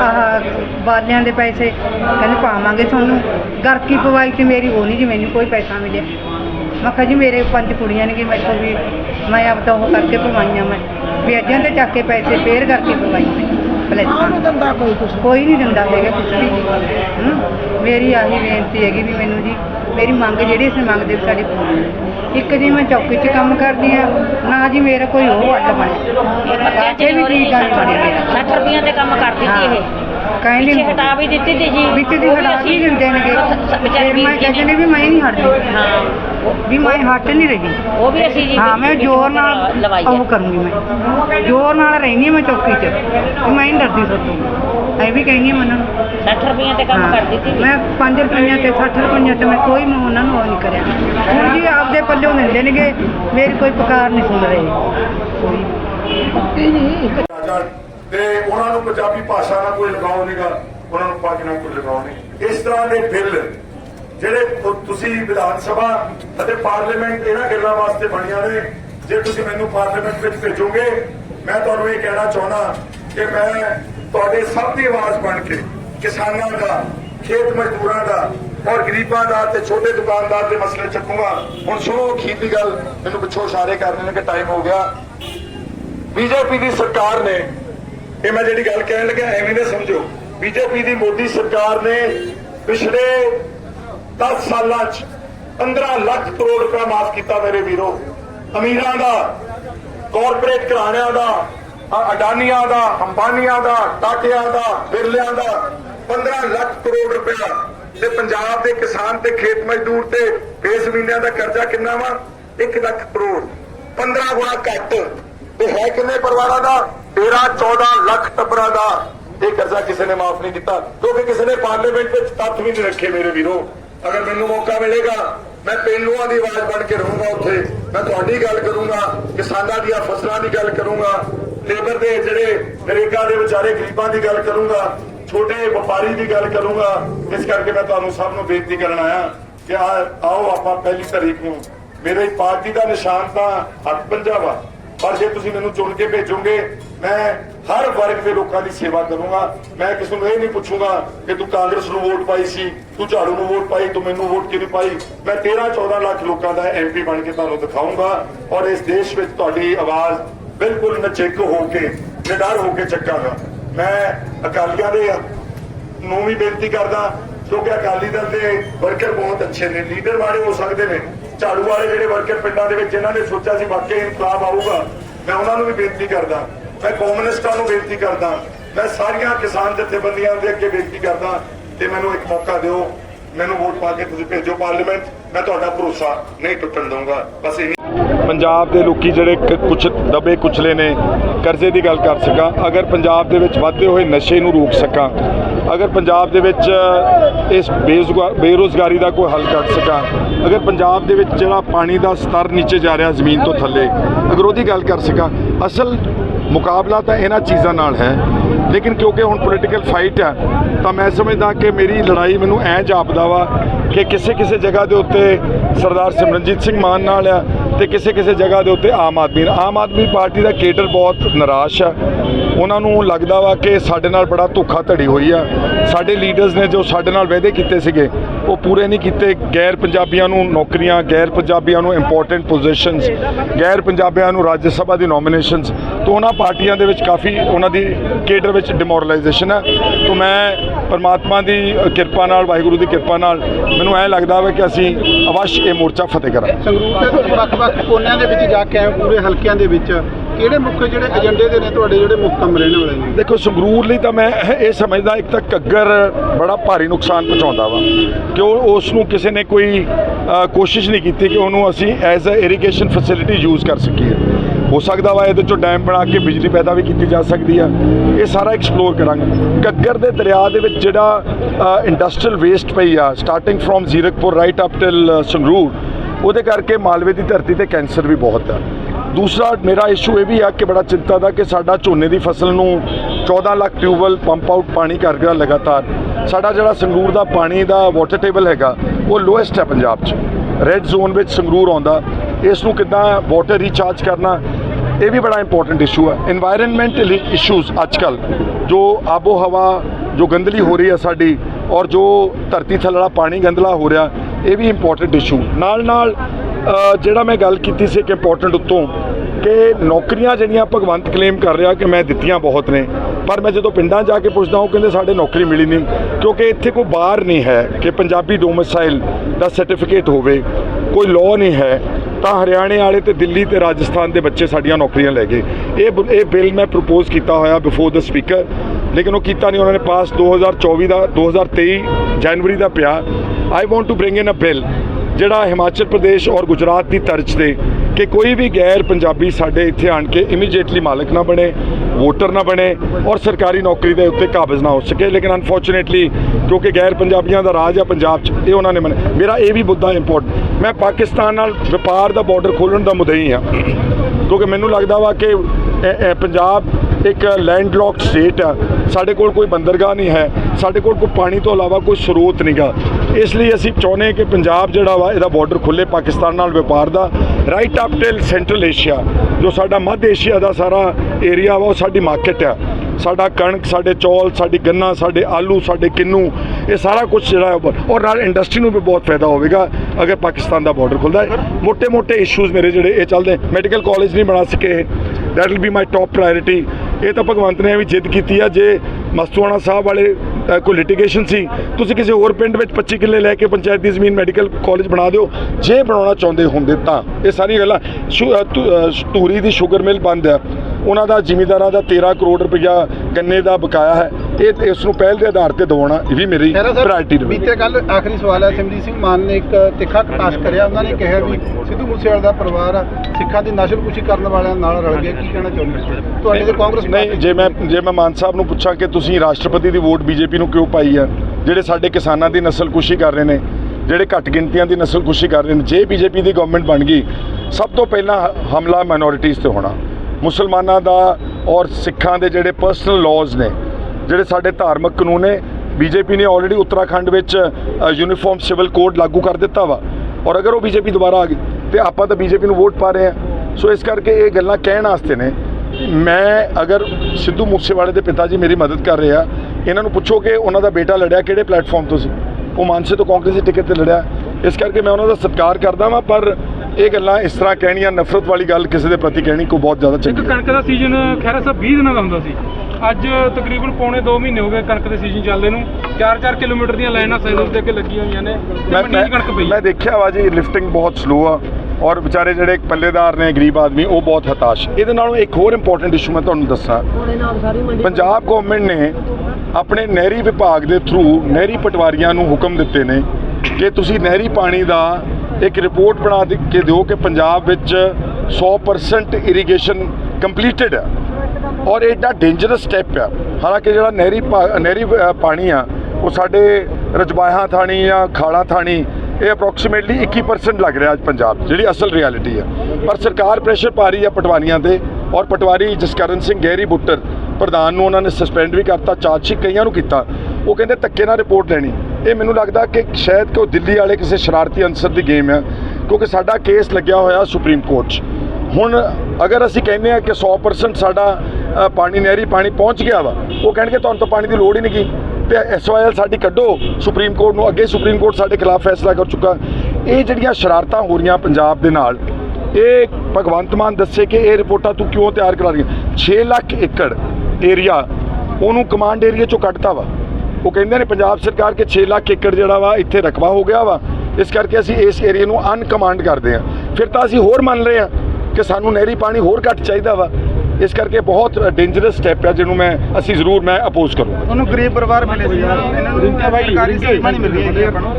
ਆਹ ਬਾਲਿਆਂ ਦੇ ਪੈਸੇ, ਕਹਿੰਦੇ ਪਾਵਾਂਗੇ ਤੁਹਾਨੂੰ। ਗਰਕੀ ਪਵਾਈ ਤੇ ਮੇਰੀ, ਉਹ ਨਹੀਂ ਜੀ ਮੈਨੂੰ ਕੋਈ ਪੈਸਾ ਮਿਲਿਆ। ਮੈਂ ਕਿਹਾ ਜੀ, ਮੇਰੇ ਪੰਜ ਕੁੜੀਆਂ ਨੇ ਕਿ ਮੈਥੋਂ ਵੀ, ਮੈਂ ਆਪ ਤਾਂ ਉਹ ਕਰਕੇ ਪਵਾਈਆਂ ਮੈਂ। ਵੀ ਅੱਜਾਂ ਤੇ ਚੱਕ ਕੇ ਪੈਸੇ, ਫੇਰ ਕਰਕੇ ਪਵਾਈਆਂ ਪਲੇਟਾਂ ਨਹੀਂ ਦਿੰਦਾ ਕੋਈ ਕੁਝ ਕੋਈ ਨਹੀਂ ਦਿੰਦਾ ਹੈਗਾ ਕੁਝ ਵੀ ਹੂੰ ਮੇਰੀ ਆਹੀ ਬੇਨਤੀ ਹੈਗੀ ਵੀ ਮੈਨੂੰ ਜੀ ਮੇਰੀ ਮੰਗ ਜਿਹੜੀ ਅਸੀਂ ਮੰਗਦੇ ਵੀ ਸਾਡੀ ਪੂਰੀ ਹੋਵੇ। ਇੱਕ ਜੀ ਮੈਂ ਚੌਕੀ 'ਚ ਕੰਮ ਕਰਦੀ ਆ ਨਾ ਜੀ ਮੇਰਾ ਕੋਈ ਉਹ ਅੱਡ ਬਣੇ। ਪੱਕਿਆਂ ਚ ਇਹ ਵੀ ਠੀਕ ਆ ਬਣੇ ਮੇਰਾ? 60 ਰੁਪਈਆਂ ਤੇ ਕੰਮ ਕਰਦੀ ਸੀ ਇਹ। ਕਹਿੰਦੇ ਪਿੱਛੇ ਹਟਾ ਵੀ ਦਿੱਤੀ ਤੀ ਜੀ। ਵਿੱਚ ਦੀ ਉਹ ਵੀ ਹਟਾ ਅਸੀਂ- ਵੀ ਦਿੰਦੇ ਨੇਗੇ। ਵਿਚਾਰੇ ਫਿਰ ਵੀਰ ਮੈਂ ਜੀ ਨੇ- ਕਹਿੰਦੇ ਨੇ। ਵੀ ਮੈਂ ਨਹੀਂ ਹਟਦੀ। ਹਾਂ। ਵੀ ਮੈਂ ਹਟ ਨਹੀਂ ਰਹੀ। ਉਹ ਵੀ ਅਸੀਂ ਜੀ ਹਾਂ ਮੈਂ ਵਿੱਚ ਜ਼ੋਰ ਨਾਲ ਲਵਾਈ ਉਹ ਹੈ ਕਰੂੰਗੀ ਮੈਂ। ਜ਼ੋਰ ਨਾਲ ਰਹਿਣੀ ਹਾਂ ਮੈਂ ਚੌਕੀ 'ਚ। ਵੀ ਮੈਂ ਨਹੀਂ ਡਰਦੀ ਸੋਤੋਂ ਐ ਵੀ ਕਹਿੰਦੀ ਹਾਂ ਮੰਨਣ। 60 ਰੁਪਈਆਂ ਤੇ ਕੰਮ ਹਾਂ। ਕਰਦੀ ਸੀ। ਮੈਂ 5 ਰੁਪਈਆਂ ਤੇ 60 ਰੁਪਈਆਂ ਤੇ ਮੈਂ ਕੋਈ ਮੈਂ ਉਹਨਾਂ ਨੂੰ ਉਹ ਨਹੀਂ ਕਰਿਆ। ਹੁਣ ਜੀ ਆਪਦੇ ਪੱਲਿਓਂ ਦਿੰਦੇ ਨੇਗੇ। ਮੇਰੀ ਕੋਈ ਪੁਕਾਰ ਨਹੀਂ ਸੁਣ ਰਹੇ। ਰਾਜਾ ਤੇ ਉਹਨਾਂ ਨੂੰ ਪੰਜਾਬੀ ਭਾਸ਼ਾ ਨਾਲ ਕੋਈ ਲਗਾਉ ਨਹੀਂਗਾ ਉਹਨਾਂ ਨੂੰ ਪੱਗ ਨਾਲ ਕੋਈ ਲਗਾਉ ਨਹੀਂ। ਇਸ ਤਰ੍ਹਾਂ ਦੇ ਬਿੱਲ ਜਿਹੜੇ ਤੁਸੀਂ ਵਿਧਾਨ ਸਭਾ ਅਤੇ ਪਾਰਲੀਮੈਂਟ ਇਹਨਾਂ ਗੱਲਾਂ ਵਾਸਤੇ ਬਣੀਆਂ ਨੇ, ਜੇ ਤੁਸੀਂ ਮੈਨੂੰ ਪਾਰਲੀਮੈਂਟ ਵਿੱਚ ਭੇਜੋਗੇ, ਮੈਂ ਤੁਹਾਨੂੰ ਇਹ ਕਹਿਣਾ ਚਾਹੁੰਦਾ ਕਿ ਮੈਂ ਤੁਹਾਡੇ ਸਭ ਦੀ ਆਵਾਜ਼ ਬਣ ਕੇ ਕਿਸਾਨਾਂ ਦਾ, ਖੇਤ ਮਜ਼ਦੂਰਾਂ ਦਾ ਔਰ ਗਰੀਬਾਂ ਦਾ ਤੇ ਛੋਟੇ ਦੁਕਾਨਦਾਰ ਦੇ ਮਸਲੇ ਚੱਕੂਗਾ। ਹੁਣ ਸੁਣੋ ਅਖੀਰ ਦੀ ਗੱਲ, ਮੈਨੂੰ ਪਿੱਛੋਂ ਇਸ਼ਾਰੇ ਕਰਨੇ ਨੇ ਕਿ ਟਾਈਮ ਹੋ ਗਿਆ। ਬੀਜੇਪੀ ਦੀ ਸਰਕਾਰ ਨੇ ਇਹ ਮੈਂ ਜਿਹੜੀ ਗੱਲ ਕਹਿਣ ਲੱਗਾ ਐਵੇਂ ਨਾ ਸਮਝੋ। ਬੀਜੇਪੀ ਦੀ ਮੋਦੀ ਸਰਕਾਰ ਨੇ ਪਿਛਲੇ 10 ਸਾਲਾਂ 'ਚ 15 ਲੱਖ ਕਰੋੜ ਰੁਪਏ ਮਾਫ ਕੀਤਾ ਮੇਰੇ ਵੀਰੋ। ਅਮੀਰਾਂ ਦਾ ਕਾਰਪੋਰੇਟ ਘਰਾਣਿਆਂ ਦਾ ਅਡਾਨੀਆਂ ਦਾ, ਅੰਬਾਨੀਆਂ ਦਾ, ਟਾਟਿਆਂ ਦਾ, ਬਿਰਲਿਆਂ ਦਾ 15 ਲੱਖ ਕਰੋੜ ਰੁਪਇਆ। ਤੇ ਪੰਜਾਬ ਦੇ ਕਿਸਾਨ ਤੇ ਖੇਤ ਮਜ਼ਦੂਰ ਤੇ ਬੇਜ਼ਮੀਨਿਆਂ ਦਾ ਕਰਜ਼ਾ ਕਿੰਨਾ ਵਾ? 1 ਲੱਖ ਕਰੋੜ। 15 ਗੁਣਾ ਘੱਟ। ਤੇ ਹੈ ਕਿੰਨੇ ਪਰਿਵਾਰਾਂ ਦਾ? 13 14 ਲੱਖ ਟੱਬਰਾਂ ਦਾ ਇਹ ਕਰਜ਼ਾ ਕਿਸੇ ਨੇ ਮਾਫ ਨਹੀਂ ਕੀਤਾ, ਕਿਉਂਕਿ ਕਿਸੇ ਨੇ ਪਾਰਲੀਮੈਂਟ ਵਿੱਚ ਤੱਥ ਵੀ ਨਹੀਂ ਰੱਖੇ ਮੇਰੇ ਵੀਰੋ। ਅਗਰ ਮੈਨੂੰ ਮੌਕਾ ਮਿਲੇਗਾ, ਮੈਂ ਪੇਂਡੂਆਂ ਦੀ ਆਵਾਜ਼ ਬਣ ਕੇ ਰਹੂੰਗਾ ਉੱਥੇ। ਮੈਂ ਤੁਹਾਡੀ ਗੱਲ ਕਰੂੰਗਾ, ਕਿਸਾਨਾਂ ਦੀਆਂ ਫਸਲਾਂ ਦੀ ਗੱਲ ਕਰੂੰਗਾ, ਲੇਬਰ ਦੇ ਜਿਹੜੇ ਨਰੇਗਾ ਦੇ ਵਿਚਾਰੇ ਗਰੀਬਾਂ ਦੀ ਗੱਲ ਕਰੂੰਗਾ, ਛੋਟੇ ਵਪਾਰੀ ਦੀ ਗੱਲ ਕਰੂੰਗਾ। ਇਸ ਕਰਕੇ ਮੈਂ ਤੁਹਾਨੂੰ ਸਭ ਨੂੰ ਬੇਨਤੀ ਕਰਨ ਆਇਆ ਕਿ ਆਓ ਆਪਾਂ ਪਹਿਲੀ ਤਾਰੀਖ ਨੂੰ। ਮੇਰੇ ਪਾਰਟੀ ਦਾ ਨਿਸ਼ਾਨ ਤਾਂ ਹੱਥ ਪੰਜਾਵਾ ਪਰ ਜੇ ਤੁਸੀਂ ਮੈਨੂੰ ਚੁਣ ਕੇ ਭੇਜੋਗੇ, ਮੈਂ ਹਰ ਵਰਗ ਦੇ ਲੋਕਾਂ ਦੀ ਸੇਵਾ ਕਰੂੰਗਾ। ਮੈਂ ਕਿਸੇ ਨੂੰ ਇਹ ਨਹੀਂ ਪੁੱਛੂੰਗਾ ਕਿ ਤੂੰ ਕਾਂਗਰਸ ਨੂੰ ਵੋਟ ਪਾਈ ਸੀ, ਤੂੰ ਝਾੜੂ ਨੂੰ ਵੋਟ ਪਾਈ, ਤੂੰ ਮੈਨੂੰ ਵੋਟ ਕਿਉਂ ਪਾਈ? ਮੈਂ 13 14 ਲੱਖ ਲੋਕਾਂ ਦਾ ਐਮਪੀ ਬਣ ਕੇ ਤੁਹਾਨੂੰ ਦਿਖਾਊਂਗਾ ਔਰ ਇਸ ਦੇਸ਼ ਵਿੱਚ ਤੁਹਾਡੀ ਆਵਾਜ਼ ਬਿਲਕੁਲ ਨਚੇਕ ਹੋ ਕੇ, ਨਿਡਰ ਹੋ ਕੇ ਚੱਕਾਂਗਾ। ਮੈਂ ਅਕਾਲੀਆਂ ਦੇ ਨੂੰ ਵੀ ਬੇਨਤੀ ਕਰਦਾ, ਕਿਉਂਕਿ ਅਕਾਲੀ ਦਲ ਦੇ ਵਰਕਰ ਬਹੁਤ ਅੱਛੇ ਨੇ, ਲੀਡਰ ਮਾੜੇ ਹੋ ਸਕਦੇ ਨੇ ਝਾੜੂ ਵਾਲੇ ਜਿਹੜੇ ਵਰਕਰ ਪਿੰਡਾਂ ਦੇ ਵਿੱਚ ਇਹਨਾਂ ਨੇ ਸੋਚਿਆ ਸੀ ਵਾਕਈ ਇਨਕਲਾਬ ਆਊਗਾ, ਮੈਂ ਉਹਨਾਂ ਨੂੰ ਵੀ ਬੇਨਤੀ ਕਰਦਾ। ਮੈਂ ਕਮਿਊਨਿਸਟਾਂ ਨੂੰ ਬੇਨਤੀ ਕਰਦਾ। ਮੈਂ ਸਾਰੀਆਂ ਕਿਸਾਨ ਜਥੇਬੰਦੀਆਂ ਦੇ ਅੱਗੇ ਬੇਨਤੀ ਕਰਦਾ ਤੇ ਮੈਨੂੰ ਇੱਕ ਮੌਕਾ ਦਿਓ, ਮੈਨੂੰ ਵੋਟ ਪਾ ਕੇ ਤੁਸੀਂ ਭੇਜੋ ਪਾਰਲੀਮੈਂਟ। ਮੈਂ ਤੁਹਾਡਾ ਭਰੋਸਾ ਨਹੀਂ ਟੁੱਟਣ ਦਊਂਗਾ। ਬਸ ਇਹ ਪੰਜਾਬ ਦੇ ਲੋਕੀ ਜਿਹੜੇ ਕ- ਕੁਛ ਦਬੇ ਕੁਚਲੇ ਨੇ, ਕਰਜ਼ੇ ਦੀ ਗੱਲ ਕਰ ਸਕਾਂ, ਅਗਰ ਪੰਜਾਬ ਦੇ ਵਿੱਚ ਵੱਧਦੇ ਹੋਏ ਨਸ਼ੇ ਨੂੰ ਰੋਕ ਸਕਾਂ, ਅਗਰ ਪੰਜਾਬ ਦੇ ਵਿੱਚ ਇਸ ਬੇਰੁਜ਼ਗਾਰ ਬੇਰੁਜ਼ਗਾਰੀ ਦਾ ਕੋਈ ਹੱਲ ਕੱਢ ਸਕਾਂ, ਅਗਰ ਪੰਜਾਬ ਦੇ ਵਿੱਚ ਜਿਹੜਾ ਪਾਣੀ ਦਾ ਸਤਰ ਨੀਚੇ ਜਾ ਰਿਹਾ ਜ਼ਮੀਨ ਤੋਂ ਥੱਲੇ, ਅਗਰ ਉਹਦੀ ਗੱਲ ਕਰ ਸਕਾਂ, ਅਸਲ ਮੁਕਾਬਲਾ ਤਾਂ ਇਹਨਾਂ ਚੀਜ਼ਾਂ ਨਾਲ ਹੈ, ਲੇਕਿਨ ਕਿਉਂਕਿ ਹੁਣ ਪੋਲੀਟੀਕਲ ਫਾਈਟ ਹੈ ਤਾਂ ਮੈਂ ਸਮਝਦਾ ਕਿ ਮੇਰੀ ਲੜਾਈ ਮੈਨੂੰ ਐਂ ਜਾਪਦਾ ਵਾ ਕਿ ਕਿਸੇ ਕਿਸੇ ਜਗ੍ਹਾ ਦੇ ਉੱਤੇ ਸਰਦਾਰ ਸਿਮਰਨਜੀਤ ਸਿੰਘ ਮਾਨ ਨਾਲ ਆ ਤੇ ਕਿਸੇ ਕਿਸੇ ਜਗ੍ਹਾ ਦੇ ਉੱਤੇ ਆਮ ਆਦਮੀ ਆਮ ਆਦਮੀ ਪਾਰਟੀ ਦਾ ਕੇਡਰ ਬਹੁਤ ਨਿਰਾਸ਼ ਆ। ਉਹਨਾਂ ਨੂੰ ਲੱਗਦਾ ਵਾ ਕਿ ਸਾਡੇ ਨਾਲ ਬੜਾ ਧੋਖਾ ਧੜੀ ਹੋਈ ਆ। ਸਾਡੇ ਲੀਡਰਸ ਨੇ ਜੋ ਸਾਡੇ ਨਾਲ ਵਾਅਦੇ ਕੀਤੇ ਸੀਗੇ ਉਹ ਪੂਰੇ ਨਹੀਂ ਕੀਤੇ। ਗੈਰ ਪੰਜਾਬੀਆਂ ਨੂੰ ਨੌਕਰੀਆਂ, ਗੈਰ ਪੰਜਾਬੀਆਂ ਨੂੰ ਇੰਪੋਰਟੈਂਟ ਪੋਜੀਸ਼ਨਸ ਗੈਰ ਪੰਜਾਬੀਆਂ ਨੂੰ ਰਾਜ ਸਭਾ ਦੀ ਨੋਮੀਨੇਸ਼ਨਸ ਤੋਂ ਉਹਨਾਂ ਪਾਰਟੀਆਂ ਦੇ ਵਿੱਚ ਕਾਫੀ ਉਹਨਾਂ ਦੀ ਕੇਡਰ ਵਿੱਚ ਡਿਮੋਰਲਾਈਜੇਸ਼ਨ ਹੈ। ਤੋਂ ਮੈਂ ਪਰਮਾਤਮਾ ਦੀ ਕਿਰਪਾ ਨਾਲ, ਵਾਹਿਗੁਰੂ ਦੀ ਕਿਰਪਾ ਨਾਲ ਮੈਨੂੰ ਐ ਲੱਗਦਾ ਵਾ ਕਿ ਅਸੀਂ ਅਵਸ਼ ਇਹ ਮੋਰਚਾ ਫਤਿਹ ਕਰਾਂਗੇ। ਸੰਗਰੂਰ ਦੇ ਵੱਖ-ਵੱਖ ਕੋਨਿਆਂ ਦੇ ਵਿੱਚ ਜਾ ਕੇ ਆਏ ਪੂਰੇ ਹਲਕਿਆਂ ਦੇ ਵਿੱਚ। ਕਿਹੜੇ ਮੁੱਖ ਜਿਹੜੇ ਏਜੰਡੇ ਦੇ ਨੇ ਤੁਹਾਡੇ ਜਿਹੜੇ ਮੁੱਖ ਕੰਮ ਰਹਿਣ ਵਾਲੇ ਨੇ? ਦੇਖੋ, ਸੰਗਰੂਰ ਲਈ ਤਾਂ ਮੈਂ ਇਹ ਸਮਝਦਾ, ਇੱਕ ਤਾਂ ਘੱਗਰ ਬੜਾ ਭਾਰੀ ਨੁਕਸਾਨ ਪਹੁੰਚਾਉਂਦਾ ਵਾ ਕਿ ਉਹ ਉਸ ਨੂੰ ਕਿਸੇ ਨੇ ਕੋਈ ਕੋਸ਼ਿਸ਼ ਨਹੀਂ ਕੀਤੀ ਕਿ ਉਹਨੂੰ ਅਸੀਂ as a irrigation facility use ਕਰ ਸਕੀਏ। ਹੋ ਸਕਦਾ ਵਾ ਇਹਦੇ ਚੋਂ ਡੈਮ ਬਣਾ ਕੇ ਬਿਜਲੀ ਪੈਦਾ ਵੀ ਕੀਤੀ ਜਾ ਸਕਦੀ ਆ। ਇਹ ਸਾਰਾ ਐਕਸਪਲੋਰ ਕਰਾਂਗੇ। ਘੱਗਰ ਦੇ ਦਰਿਆ ਦੇ ਵਿੱਚ ਜਿਹੜਾ ਇੰਡਸਟਰੀਅਲ ਵੇਸਟ ਪਈ ਆ starting from Zirakpur right up till Sangrur, ਉਹਦੇ ਕਰਕੇ ਮਾਲਵੇ ਦੀ ਧਰਤੀ ਤੇ ਕੈਂਸਰ ਵੀ ਬਹੁਤ ਆ। ਦੂਸਰਾ, ਮੇਰਾ ਇਸ਼ੂ ਇਹ ਵੀ ਆ ਕਿ ਬੜਾ ਚਿੰਤਾ ਦਾ ਕਿ ਸਾਡਾ ਝੋਨੇ ਦੀ ਫਸਲ ਨੂੰ 14 ਲੱਖ ਟਿਊਬਲ ਪੰਪ ਆਊਟ ਪਾਣੀ ਕਰ ਰਿਹਾ ਲਗਾਤਾਰ। ਸਾਡਾ ਜਿਹੜਾ ਸੰਗਰੂਰ ਦਾ ਪਾਣੀ ਦਾ ਵਾਟਰ ਟੇਬਲ ਹੈਗਾ, ਉਹ ਲੋਐਸਟ ਹੈ ਪੰਜਾਬ 'ਚ। ਰੈੱਡ ਜ਼ੋਨ ਵਿੱਚ ਸੰਗਰੂਰ ਆਉਂਦਾ। ਇਸ ਨੂੰ ਕਿੱਦਾਂ ਵਾਟਰ ਰੀਚਾਰਜ ਕਰਨਾ, ਇਹ ਵੀ ਬੜਾ ਇੰਪੋਰਟੈਂਟ ਇਸ਼ੂ ਹੈ এনवायरमेंटਲ ਇਸ਼ੂਜ਼ ਅੱਜ ਅੱਜਕੱਲ ਜੋ ਆਬੋ ਹਵਾ ਜੋ ਗੰਦਲੀ ਹੋ ਰਹੀ ਹੈ ਸਾਡੀ ਔਰ ਜੋ ਧਰਤੀ ਥੱਲੜਾ ਪਾਣੀ ਗੰਦਲਾ ਹੋ ਰਿਹਾ, ਇਹ ਵੀ ਇੰਪੋਰਟੈਂਟ ਇਸ਼ੂ ਨਾਲ ਨਾਲ ਜਿਹੜਾ ਮੈਂ ਗੱਲ ਕੀਤੀ ਸੀ ਕਿ ਇੰਪੋਰਟੈਂਟ ਉਤੋਂ ਕਿ ਨੌਕਰੀਆਂ ਜਿਹੜੀਆਂ ਭਗਵੰਤ ਕਲੇਮ ਕਰ ਰਿਹਾ ਕਿ ਮੈਂ ਦਿੱਤੀਆਂ ਬਹੁਤ ਨੇ, ਪਰ ਮੈਂ ਜਦੋਂ ਪਿੰਡਾਂ ਜਾ ਕੇ ਪੁੱਛਦਾ ਉਹ ਕਹਿੰਦੇ ਸਾਡੇ ਨੌਕਰੀ ਮਿਲੀ ਨਹੀਂ, ਕਿਉਂਕਿ ਇੱਥੇ ਕੋਈ ਬਾਹਰ ਨਹੀਂ ਹੈ ਕਿ ਪੰਜਾਬੀ ਡੋਮਿਸਾਈਲ ਦਾ ਸਰਟੀਫਿਕੇਟ ਹੋਵੇ, ਕੋਈ ਲਾਅ ਨਹੀਂ ਹੈ, ਤਾਂ ਹਰਿਆਣੇ ਵਾਲੇ ਤੇ ਦਿੱਲੀ ਤੇ ਰਾਜਸਥਾਨ ਦੇ ਬੱਚੇ ਸਾਡੀਆਂ ਨੌਕਰੀਆਂ ਲੈ ਗਏ। ਇਹ ਬ- ਇਹ ਬਿੱਲ ਮੈਂ ਪ੍ਰਪੋਜ਼ ਕੀਤਾ ਹੋਇਆ ਬਿਫੋਰ ਦ ਸਪੀਕਰ ਲੇਕਿਨ ਉਹ ਕੀਤਾ ਨਹੀਂ, ਉਹਨਾਂ ਨੇ ਪਾਸ 2024 ਦਾ 2023 ਜਨਵਰੀ ਦਾ ਪਿਆ। I want to bring in a bill ਜਿਹੜਾ ਹਿਮਾਚਲ ਪ੍ਰਦੇਸ਼ ਔਰ ਗੁਜਰਾਤ ਦੀ ਤਰਜ਼ ਤੇ ਕਿ ਕੋਈ ਵੀ ਗੈਰ ਪੰਜਾਬੀ ਸਾਡੇ ਇੱਥੇ ਆਣ ਕੇ ਇਮੀਡੀਏਟਲੀ ਮਾਲਕ ਨਾ ਬਣੇ ਵੋਟਰ ਨਾ ਬਣੇ ਔਰ ਸਰਕਾਰੀ ਨੌਕਰੀ ਦੇ ਉੱਤੇ ਕਾਬਜ਼ ਨਾ ਹੋ ਸਕੇ। ਲੇਕਿਨ ਅਨਫੋਰਚੂਨੇਟਲੀ ਕਿਉਂਕਿ ਗੈਰ ਪੰਜਾਬੀਆਂ ਦਾ ਰਾਜ ਆ ਪੰਜਾਬ 'ਚ, ਇਹ ਉਹਨਾਂ ਨੇ ਮੰਨ, ਮੇਰਾ ਇਹ ਵੀ ਮੁੱਦਾ ਇੰਪੋਰਟੈਂਟ ਮੈਂ ਪਾਕਿਸਤਾਨ ਨਾਲ ਵਪਾਰ ਦਾ ਬਾਰਡਰ ਖੋਲ੍ਹਣ ਦਾ ਮੁਦਈ ਹਾਂ। ਕਿਉਂਕਿ ਮੈਨੂੰ ਲੱਗਦਾ ਵਾ ਕਿ ਪੰਜਾਬ ਇੱਕ ਲੈਂਡਲੌਕਡ ਸਟੇਟ ਆ। ਸਾਡੇ ਕੋਲ ਕੋਈ ਬੰਦਰਗਾਹ ਨਹੀਂ ਹੈ। ਸਾਡੇ ਕੋਲ ਕੋਈ ਪਾਣੀ ਤੋਂ ਇਲਾਵਾ ਕੋਈ ਸਰੋਤ ਨਹੀਂਗਾ ਇਸ ਲਈ ਅਸੀਂ ਚਾਹੁੰਦੇ ਕਿ ਪੰਜਾਬ ਜਿਹੜਾ ਵਾ, ਇਹਦਾ ਬਾਰਡਰ ਖੁੱਲੇ ਪਾਕਿਸਤਾਨ ਨਾਲ ਵਪਾਰ ਦਾ। Right up till central Asia ਜੋ ਸਾਡਾ ਮੱਧ ਏਸ਼ੀਆ ਦਾ ਸਾਰਾ ਏਰੀਆ ਵਾ, ਉਹ ਸਾਡੀ ਮਾਰਕੀਟ ਆ। ਸਾਡਾ ਕਣਕ, ਸਾਡੇ ਚੌਲ, ਸਾਡੀ ਗੰਨਾ, ਸਾਡੇ ਆਲੂ, ਸਾਡੇ ਕਿੰਨੂ, ਇਹ ਸਾਰਾ ਕੁਝ ਜਿਹੜਾ ਔਰ ਨਾਲ ਇੰਡਸਟਰੀ ਨੂੰ ਵੀ ਬਹੁਤ ਫਾਇਦਾ ਹੋਵੇਗਾ, ਅਗਰ ਪਾਕਿਸਤਾਨ ਦਾ ਬਾਰਡਰ ਖੁੱਲਦਾ ਹੈ। ਮੋٹے ਮੋٹے ਇਸ਼ੂਜ਼ ਮੇਰੇ ਜਿਹੜੇ ਇਹ ਚੱਲਦੇ ਮੈਡੀਕਲ ਕਾਲਜ ਨਹੀਂ ਬਣਾ ਸਕੇ that will be my top priority ਇਹ ਤਾਂ ਭਗਵੰਤ ਨੇ ਵੀ ਜਿੱਦ ਕੀਤੀ ਆ ਜੇ ਮਸਤੂਆਣਾ ਸਾਹਿਬ ਵਾਲੇ ਅ, ਕੋਈ ਲਿਟੀਗੇਸ਼ਨ ਸੀ ਤੁਸੀਂ ਕਿਸੇ ਹੋਰ ਪਿੰਡ ਵਿੱਚ 25 ਕਿੱਲੇ ਲੈ ਕੇ ਪੰਚਾਇਤ ਦੀ ਜ਼ਮੀਨ ਮੈਡੀਕਲ ਕਾਲਜ ਬਣਾ ਦਿਓ। ਜੇ ਬਣਾਉਣਾ ਚਾਹੁੰਦੇ ਹੁੰਦੇ ਤਾਂ ਇਹ ਸਾਰੀਆਂ ਗੱਲਾਂ ਸ਼ੂ- ਧੂ- ਧੂਰੀ ਦੀ ਸ਼ੂਗਰ ਮਿਲ ਬੰਦ ਆ। ਉਹਨਾਂ ਦਾ ਜ਼ਿਮੀਂਦਾਰਾਂ ਦਾ 13 ਕਰੋੜ ਰੁਪਇਆ ਗੰਨੇ ਦਾ ਬਕਾਇਆ ਹੈ। ਇਹ ਇਸ ਨੂੰ ਪਹਿਲ ਦੇ ਆਧਾਰ ਤੇ ਦਿਵਾਉਣਾ ਇਹ ਵੀ ਮੇਰੀ ਪ੍ਰਾਇੋਰਟੀ ਰਹੇਗੀ। ਬੀਤੇ ਕੱਲ ਆਖਰੀ ਸਵਾਲ ਹੈ ਸਿਮਰਜੀਤ ਸਿੰਘ ਮਾਨ ਨੇ ਇੱਕ ਤਿੱਖਾ ਕਟਾਸ਼ ਕਰਿਆ। ਉਹਨਾਂ ਨੇ ਕਿਹਾ ਵੀ ਸਿੱਧੂ ਮੂਸੇਵਾਲੇ ਦਾ ਪਰਿਵਾਰ ਸਿੱਖਾਂ ਦੀ ਨਸਲਕੁਸ਼ੀ ਕਰਨ ਵਾਲਿਆਂ ਨਾਲ ਰਲ ਗਿਆ ਕੀ ਕਹਿਣਾ ਚਾਹੁੰਦੇ ਹੋ ਤੁਹਾਡੇ ਤੇ ਕਾਂਗਰਸ ਨਹੀਂ ਜੇ ਮੈਂ ਜੇ ਮੈਂ ਮਾਨ ਸਾਹਿਬ ਨੂੰ ਪੁੱਛਾਂ ਕਿ ਤੁਸੀਂ ਰਾਸ਼ਟਰਪਤੀ ਦੀ ਵੋਟ ਬੀਜੇਪੀ ਨੂੰ ਕਿਉਂ ਪਾਈ ਆ? ਜਿਹੜੇ ਸਾਡੇ ਕਿਸਾਨਾਂ ਦੀ ਨਸਲਕੁਸ਼ੀ ਕਰ ਰਹੇ ਨੇ ਜਿਹੜੇ ਘੱਟ ਗਿਣਤੀਆਂ ਦੀ ਨਸਲਕੁਸ਼ੀ ਕਰ ਰਹੇ ਨੇ ਜੇ ਬੀਜੇਪੀ ਦੀ ਗਵਰਨਮੈਂਟ ਬਣ ਗਈ ਸਭ ਤੋਂ ਪਹਿਲਾਂ ਹਮਲਾ ਮਾਈਨੋਰਿਟੀਜ਼ ਤੇ ਹੋਣਾ। ਮੁਸਲਮਾਨਾਂ ਦਾ ਔਰ ਸਿੱਖਾਂ ਦੇ ਜਿਹੜੇ ਪਰਸਨਲ ਲਾਜ਼ ਨੇ ਜਿਹੜੇ ਸਾਡੇ ਧਾਰਮਿਕ ਕਾਨੂੰਨ ਨੇ, ਬੀਜੇਪੀ ਨੇ ਆਲਰੇਡੀ ਉੱਤਰਾਖੰਡ ਵਿੱਚ ਯੂਨੀਫਾਰਮ ਸਿਵਲ ਕੋਡ ਲਾਗੂ ਕਰ ਦਿੱਤਾ ਵਾ। ਔਰ ਅਗਰ ਉਹ ਬੀਜੇਪੀ ਦੁਬਾਰਾ ਆ ਗਈ, ਤੇ ਆਪਾਂ ਤਾਂ ਬੀਜੇਪੀ ਨੂੰ ਵੋਟ ਪਾ ਰਹੇ ਆ ਸੋ ਇਸ ਕਰਕੇ ਇਹ ਗੱਲਾਂ ਕਹਿਣ ਵਾਸਤੇ ਨੇ, ਮੈਂ ਅਗਰ ਸਿੱਧੂ ਮੂਸੇਵਾਲੇ ਦੇ ਪਿਤਾ ਜੀ ਮੇਰੀ ਮਦਦ ਕਰ ਰਹੇ ਆ, ਇਹਨਾਂ ਨੂੰ ਪੁੱਛੋ ਕਿ ਉਹਨਾਂ ਦਾ ਬੇਟਾ ਲੜਿਆ ਕਿਹੜੇ ਪਲੇਟਫਾਰਮ ਤੋਂ ਸੀ? ਉਹ ਮਾਨਸੇ ਤੋਂ ਕਾਂਗਰਸ ਦੀ ਟਿਕਟ ਤੇ ਲੜਿਆ। ਇਸ ਕਰਕੇ ਮੈਂ ਉਹਨਾਂ ਦਾ ਸਤਿਕਾਰ ਕਰਦਾ ਵਾਂ, ਪਰ ਇਹ ਗੱਲਾਂ ਇਸ ਤਰ੍ਹਾਂ ਕਹਿਣੀਆਂ, ਨਫ਼ਰਤ ਵਾਲੀ ਗੱਲ ਕਿਸੇ ਦੇ ਪ੍ਰਤੀ ਕਹਿਣੀ ਕੋਈ ਬਹੁਤ ਜ਼ਿਆਦਾ ਇੱਕ ਚੰਗੀ ਕਣਕ ਦਾ ਸੀਜ਼ਨ ਖੈਰਾ ਸਾਹਿਬ 20 ਦਿਨਾਂ ਦਾ ਹੁੰਦਾ ਸੀ। ਅੱਜ ਤਕਰੀਬਨ ਪੌਣੇ 2 ਮਹੀਨੇ ਹੋ ਗਏ ਕਣਕ ਦੇ ਸੀਜ਼ਨ ਚੱਲਦੇ ਨੂੰ। 4-4 ਕਿਲੋਮੀਟਰ ਦੀਆਂ ਲਾਈਨਾਂ ਸਾਈਜ਼ ਦੇ ਅੱਗੇ ਲੱਗੀਆਂ ਹੋਈਆਂ ਨੇ ਤੇ ਮੈਂ ਮੰਡੀ ਕਣਕ ਪਈ। ਮੈਂ ਦੇਖਿਆ ਵਾ ਜੀ ਲਿਫਟਿੰਗ ਬਹੁਤ ਸਲੋ ਆ ਔਰ ਵਿਚਾਰੇ ਜਿਹੜੇ ਪੱਲੇਦਾਰ ਨੇ ਗਰੀਬ ਆਦਮੀ ਉਹ ਬਹੁਤ ਹਤਾਸ਼। ਇਹਦੇ ਨਾਲੋਂ ਇੱਕ ਹੋਰ ਇੰਪੋਰਟੈਂਟ ਇਸ਼ੂ ਮੈਂ ਤੁਹਾਨੂੰ ਦੱਸਾਂ। ਪੰਜਾਬ ਗਵਰਨਮੈਂਟ ਨੇ ਆਪਣੇ ਨਹਿਰੀ ਵਿਭਾਗ ਦੇ ਥਰੂ ਨਹਿਰੀ ਪਟਵਾਰੀਆਂ ਨੂੰ ਹੁਕਮ ਦਿੱਤੇ ਨੇ ਕਿ ਤੁਸੀਂ ਨਹਿਰੀ ਪਾਣੀ ਦਾ ਇੱਕ ਰਿਪੋਰਟ ਬਣਾ ਕੇ ਦਿਓ ਕਿ ਪੰਜਾਬ ਵਿੱਚ 100% ਇਰੀਗੇਸ਼ਨ ਕੰਪਲੀਟਡ ਹੈ ਔਰ ਇਹ ਡੇਂਜਰਸ ਸਟੈਪ ਆ। ਹਾਲਾਂਕਿ ਜਿਹੜਾ ਨਹਿਰੀ ਪਾ- ਨਹਿਰੀ ਪਾਣੀ ਆ, ਉਹ ਸਾਡੇ ਰਜਬਾਹਾਂ ਥਾਣੀ ਜਾਂ ਖਾਲਾ ਥਾਣੀ, ਇਹ ਅਪਰੋਕਸੀਮੇਟਲੀ 21% ਲੱਗ ਰਿਹਾ ਅੱਜ ਪੰਜਾਬ, ਜਿਹੜੀ ਅਸਲ ਰਿਐਲਿਟੀ ਆ। ਪਰ ਸਰਕਾਰ ਪ੍ਰੈਸ਼ਰ ਪਾ ਰਹੀ ਆ ਪਟਵਾਰੀਆਂ ਤੇ, ਔਰ ਪਟਵਾਰੀ ਜਸਕਰਨ ਸਿੰਘ, ਗਹਿਰੀ ਬੁੱਟਰ, ਪ੍ਰਧਾਨ ਨੂੰ ਉਹਨਾਂ ਨੇ ਸਸਪੈਂਡ ਵੀ ਕਰਤਾ ਚਾਰਜਸ਼ੀ ਕਈਆਂ ਨੂੰ ਕੀਤਾ। ਉਹ ਕਹਿੰਦੇ ਧੱਕੇ ਨਾਲ ਰਿਪੋਰਟ ਲੈਣੀ। ਇਹ ਮੈਨੂੰ ਲੱਗਦਾ ਕਿ ਸ਼ਾਇਦ ਕਿ ਉਹ ਦਿੱਲੀ ਵਾਲੇ ਕਿਸੇ ਸ਼ਰਾਰਤੀ ਅਨਸਰ ਦੀ ਗੇਮ ਆ, ਕਿਉਂਕਿ ਸਾਡਾ ਕੇਸ ਲੱਗਿਆ ਹੋਇਆ ਸੁਪਰੀਮ ਕੋਰਟ 'ਚ। ਹੁਣ ਅਗਰ ਅਸੀਂ ਕਹਿੰਦੇ ਆ ਕਿ 100% ਸਾਡਾ ਪਾਣੀ ਨਹਿਰੀ ਪਾਣੀ ਪਹੁੰਚ ਗਿਆ ਵਾ। ਉਹ ਕਹਿਣਗੇ ਤੁਹਾਨੂੰ ਤਾਂ ਪਾਣੀ ਦੀ ਲੋੜ ਹੀ ਨਹੀਂ ਗੀ। ਤੇ ਐਸਵਾਈਐਲ ਸਾਡੀ ਕੱਢੋ। ਸੁਪਰੀਮ ਕੋਰਟ ਨੂੰ ਅੱਗੇ ਸੁਪਰੀਮ ਕੋਰਟ ਸਾਡੇ ਖਿਲਾਫ ਫੈਸਲਾ ਕਰ ਚੁੱਕਾ। ਇਹ ਜਿਹੜੀਆਂ ਸ਼ਰਾਰਤਾਂ ਹੋ ਰਹੀਆਂ ਪੰਜਾਬ ਦੇ ਨਾਲ, ਇਹ ਭਗਵੰਤ ਮਾਨ ਦੱਸੇ ਕਿ ਇਹ ਰਿਪੋਰਟਾਂ ਤੂੰ ਕਿਉਂ ਤਿਆਰ ਕਰਾ ਰਹੀ ਹੈ 6 ਲੱਖ ਏਕੜ ਏਰੀਆ, ਉਹਨੂੰ ਕਮਾਂਡ ਏਰੀਆ ਚੋਂ ਕੱਢਤਾ ਵਾ। ਉਹ ਕਹਿੰਦੇ ਨੇ ਪੰਜਾਬ ਸਰਕਾਰ ਕਿ 6 ਲੱਖ ਏਕੜ ਜਿਹੜਾ ਵਾ ਇੱਥੇ ਰਕਬਾ ਹੋ ਗਿਆ ਵਾ। ਇਸ ਕਰਕੇ ਅਸੀਂ ਇਸ ਏਰੀਆ ਨੂੰ ਅਨਕਮਾਂਡ ਕਰਦੇ ਹਾਂ। ਫਿਰ ਤਾਂ ਅਸੀਂ ਹੋਰ ਮੰਨ ਰਹੇ ਹਾਂ ਕਿ ਸਾਨੂੰ ਨਹਿਰੀ ਪਾਣੀ ਹੋਰ ਘੱਟ ਚਾਹੀਦਾ ਵਾ। ਇਸ ਕਰਕੇ ਬਹੁਤ ਡੇਂਜਰਸ ਸਟੈਪ ਹੈ ਜਿਹਨੂੰ ਮੈਂ ਅਸੀਂ ਜ਼ਰੂਰ ਮੈਂ ਅਪੋਜ਼ ਕਰੂੰਗਾ। ਤੁਹਾਨੂੰ ਗਰੀਬ ਪਰਿਵਾਰ ਮਿਲੇ ਸੀ। ਇਹਨਾਂ ਨੂੰ ਸਰਕਾਰੀ ਸਕੀਮਾਂ ਨਹੀਂ ਮਿਲ ਰਹੀਆਂ ਜੀ। ਆਪਾਂ ਨੂੰ।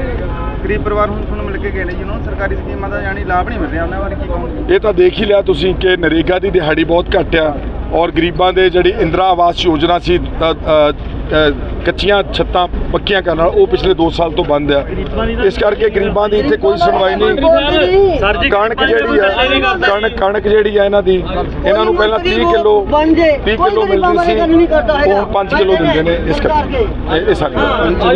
ਗਰੀਬ ਪਰਿਵਾਰ ਹੁਣ ਤੁਹਾਨੂੰ ਮਿਲ ਕੇ ਗਏ ਨੇ ਜੀ ਉਹਨਾਂ ਨੂੰ ਸਰਕਾਰੀ ਸਕੀਮਾਂ ਦਾ ਜਾਨੀ ਲਾਭ ਨਹੀਂ ਮਿਲ ਰਿਹਾ ਉਹਨਾਂ ਬਾਰੇ ਕੀ ਕਹੋਗੇ? ਇਹ ਤਾਂ ਦੇਖ ਹੀ ਲਿਆ ਤੁਸੀਂ ਕਿ ਨਰੇਗਾ ਦੀ ਦਿਹਾੜੀ ਬਹੁਤ ਘੱਟ ਆ ਔਰ ਗਰੀਬਾਂ ਦੇ ਜਿਹੜੀ ਇੰਦਰਾ ਆਵਾਸ ਯੋਜਨਾ ਸੀ ਕੱਚੀਆਂ ਛੱਤਾਂ ਪੱਕੀਆਂ ਕਰਨ ਨਾਲ ਉਹ ਪਿਛਲੇ 2 ਸਾਲ ਤੋਂ ਬੰਦ ਆ। ਇਸ ਕਰਕੇ ਗਰੀਬਾਂ ਦੀ ਇੱਥੇ ਕੋਈ ਸੁਣਵਾਈ ਨਹੀਂ। ਕਣਕ ਜਿਹੜੀ ਆ ਕਣਕ ਕਣਕ ਜਿਹੜੀ ਆ ਇਹਨਾਂ ਦੀ ਇਹਨਾਂ ਨੂੰ ਪਹਿਲਾਂ 30 ਕਿਲੋ 30 ਕਿਲੋ ਮਿਲਦੀ ਸੀ। ਉਹ 5 ਕਿਲੋ ਦਿੰਦੇ ਨੇ ਇਸ ਕਰਕੇ। ਇਹ- ਗੱਲ।